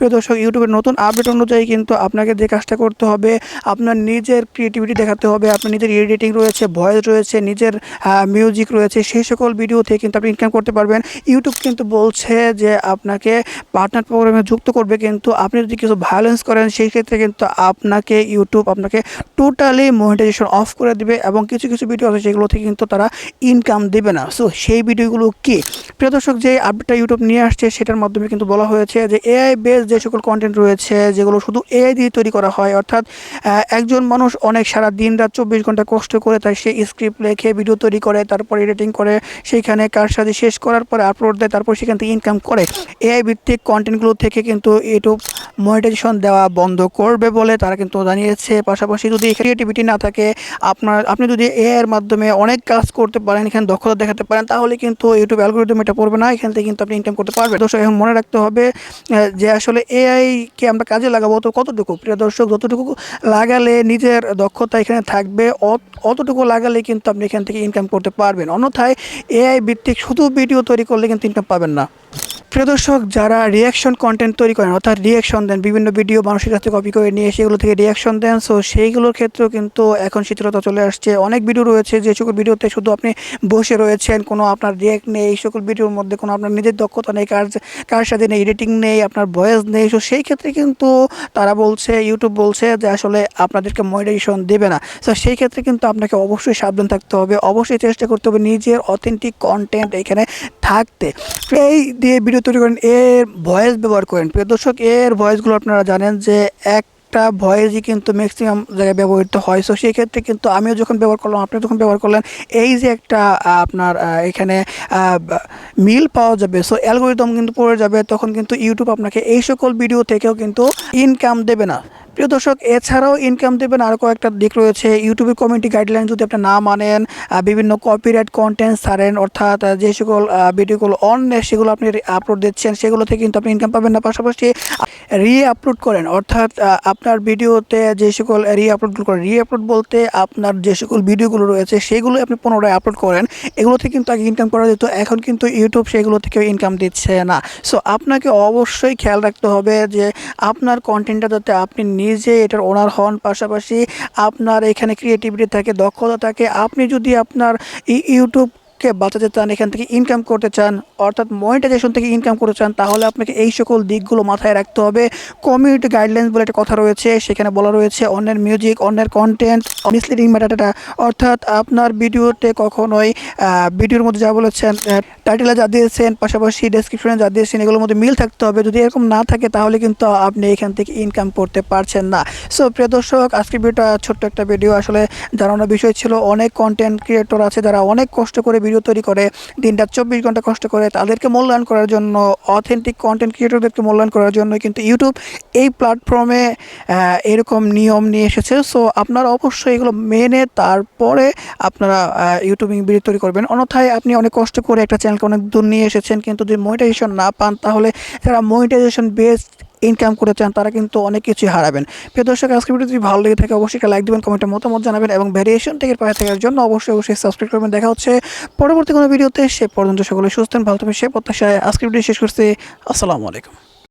প্রিয় দর্শক ইউটিউবের নতুন আপডেট অনুযায়ী কিন্তু আপনাকে যে কাজটা করতে হবে, আপনার নিজের ক্রিয়েটিভিটি দেখাতে হবে, আপনার নিজের এডিটিং রয়েছে ভয়েস রয়েছে, নিজের মিউজিক রয়েছে, সেই সকল ভিডিও থেকে কিন্তু আপনি ইনকাম করতে পারবেন। ইউটিউব কিন্তু বলছে যে আপনাকে পার্টনার প্রোগ্রামে যুক্ত করবে কিন্তু আপনি যদি কিছু ভায়োলেন্স করেন, সেই ক্ষেত্রে কিন্তু আপনাকে ইউটিউব আপনাকে টোটালি মনিটাইজেশন অফ করে দিবে এবং কিছু কিছু ভিডিও আছে সেগুলো থেকে কিন্তু তারা ইনকাম দেবে না। সো সেই ভিডিওগুলো কি? প্রিয় দর্শক, যে আপডেটটা ইউটিউব নিয়ে আসছে, সেটার মাধ্যমে কিন্তু বলা হয়েছে যে এআই বেস যে সকল কন্টেন্ট রয়েছে, যেগুলো শুধু এআই দিয়ে তৈরি করা হয়, অর্থাৎ একজন মানুষ অনেক সারা দিন রাত চব্বিশ ঘণ্টা কষ্ট করে তার সে স্ক্রিপ্ট লেখে ভিডিও তৈরি করে, তারপর এডিটিং করে, সেইখানে কার সাথে শেষ করার পরে আপলোড দেয়, তারপর সেখান থেকে ইনকাম করে। এআই ভিত্তিক কন্টেন্টগুলো থেকে কিন্তু ইউটিউব মনিটাইজেশন দেওয়া বন্ধ করবে বলে তারা কিন্তু জানিয়েছে। পাশাপাশি যদি ক্রিয়েটিভিটি না থাকে, আপনার, আপনি যদি এআইয়ের মাধ্যমে অনেক কাজ করতে পারেন, এখানে দক্ষতা দেখাতে পারেন, তাহলে কিন্তু ইউটিউব অ্যালগোরিদম এটা পড়বে না, এখান থেকে কিন্তু আপনি ইনকাম করতে পারবেন। দর্শক, এখন মনে রাখতে হবে যে আসলে এআইকে আমরা কাজে লাগাবো তো কতটুকু? প্রিয় দর্শক, যতটুকু লাগালে নিজের দক্ষতা এখানে থাকবে, অত- অতটুকু লাগালে কিন্তু আপনি এখান থেকে ইনকাম করতে পারবেন। অন্যথায় এআই ভিত্তিক শুধু ভিডিও তৈরি করলে কিন্তু ইনকাম পাবেন না। প্রিয় দর্শক, যারা রিয়াকশন কন্টেন্ট তৈরি করেন, অর্থাৎ রিয়াকশন দেন, বিভিন্ন ভিডিও মানুষের কাছে কপি করে নিয়ে সেগুলো থেকে রিয়াকশন দেন সো সেইগুলোর ক্ষেত্রেও কিন্তু এখন শিথিলতা চলে আসছে। অনেক ভিডিও রয়েছে যে সকল ভিডিওতে শুধু আপনি বসে রয়েছেন, কোনো আপনার রিয়াক্ট নেই, এই সকল ভিডিওর মধ্যে কোনো আপনার নিজের দক্ষতা নেই, কার কার সাথে নেই এডিটিং নেই, আপনার ভয়েস নেই সো সেই ক্ষেত্রে কিন্তু তারা বলছে ইউটিউব বলছে যে আসলে আপনাদেরকে মনিটাইজেশন দেবে না। সো সেই ক্ষেত্রে কিন্তু আপনাকে অবশ্যই সাবধান থাকতে হবে, অবশ্যই চেষ্টা করতে হবে নিজের অথেন্টিক কন্টেন্ট এখানে থাকতে। এই দিয়ে ভিডিও তৈরি করেন, এর ভয়েস ব্যবহার করেন। প্রিয় দর্শক, এর ভয়েসগুলো আপনারা জানেন যে একটা ভয়েসই কিন্তু ম্যাক্সিমাম জায়গায় ব্যবহৃত হয়। সো সেই ক্ষেত্রে কিন্তু আমিও যখন ব্যবহার করলাম আপনি যখন ব্যবহার করলেন, এই যে একটা আপনার এখানে মিল পাওয়া যাবে সো অ্যালগোরিদম কিন্তু পড়ে যাবে, তখন কিন্তু ইউটিউব আপনাকে এই সকল ভিডিও থেকেও কিন্তু ইনকাম দেবে না। প্রিয় দর্শক, এছাড়াও ইনকাম দেবেন আরও কয়েকটা দিক রয়েছে। ইউটিউবের কমিউনিটি গাইডলাইন যদি আপনি না মানেন বিভিন্ন কপিরাইট কন্টেন্ট সারেন অর্থাৎ যে সকল ভিডিওগুলো অন সেগুলো আপনি আপলোড দিচ্ছেন, সেগুলো থেকে কিন্তু আপনি ইনকাম পাবেন না। পাশাপাশি রি আপলোড করেন। অর্থাৎ আপনার ভিডিওতে যে সকল রি আপলোডগুলো করেন রি আপলোড বলতে আপনার যে সকল ভিডিওগুলো রয়েছে, সেগুলো আপনি পুনরায় আপলোড করেন। এগুলো থেকে কিন্তু আগে ইনকাম করা যেত, এখন কিন্তু ইউটিউব সেগুলো থেকে ইনকাম দিচ্ছে না। সো আপনাকে অবশ্যই খেয়াল রাখতে হবে যে আপনার কন্টেন্টটা যাতে আপনি নিজে এটার ওনার হন, পাশাপাশি আপনার এখানে ক্রিয়েটিভিটি থাকে, দক্ষতা থাকে। আপনি যদি আপনার ইউটিউব কে বাঁচাতে চান, এখান থেকে ইনকাম করতে চান, অর্থাৎ মনিটাইজেশন থেকে ইনকাম করতে চান, তাহলে আপনাকে এই সকল দিকগুলো মাথায় রাখতে হবে। কমিউনিটি গাইডলাইন্স বলে একটা কথা রয়েছে, সেখানে বলা রয়েছে অন্যের মিউজিক অন্যের কন্টেন্ট মিসলিডিং ম্যাটারটা অর্থাৎ আপনার ভিডিওতে কখনোই ভিডিওর মধ্যে যা বলেছেন টাইটেলে যা দিয়েছেন, পাশাপাশি ডেসক্রিপশনে যা দিয়েছেন, এগুলোর মধ্যে মিল থাকতে হবে। যদি এরকম না থাকে, তাহলে কিন্তু আপনি এখান থেকে ইনকাম করতে পারছেন না। সো প্রিয় দর্শক আজকে ভিডিওটা ছোট্ট একটা ভিডিও আসলে জানানোর বিষয় ছিল, অনেক কন্টেন্ট ক্রিয়েটর আছে, যারা অনেক কষ্ট করে ভিডিও তৈরি করে দিনটা চব্বিশ ঘণ্টা কষ্ট করে তাদেরকে মূল্যায়ন করার জন্য অথেন্টিক কন্টেন্ট ক্রিয়েটরদেরকে মূল্যায়ন করার জন্য কিন্তু ইউটিউব এই প্ল্যাটফর্মে এরকম নিয়ম নিয়ে এসেছে। সো আপনারা অবশ্যই এগুলো মেনে তারপরে আপনারা ইউটিউবিং ভিডিও তৈরি করবেন। অন্যথায় আপনি অনেক কষ্ট করে একটা চ্যানেলকে অনেক দূর নিয়ে এসেছেন, কিন্তু যদি মনিটাইজেশন না পান, তাহলে যারা মনিটাইজেশন বেসড ইনকাম করে চান, তারা কিন্তু অনেক কিছুই হারাবেন। প্রিয় দর্শক আজকে ভিডিও যদি ভালো লেগে থাকে, অবশ্যই একটা লাইক দেবেন কমেন্টে মতামত জানাবেন এবং ভ্যারিয়েশন থেকে পায়ে থাকার জন্য অবশ্যই অবশ্যই সাবস্ক্রাইব করবেন। দেখা হচ্ছে পরবর্তী কোনো ভিডিওতে, সে পর্যন্ত সকলে সুস্থ ভালো থাকবেন সে প্রত্যাশায় আজকে ভিডিও শেষ করছি। আসসালামু আলাইকুম।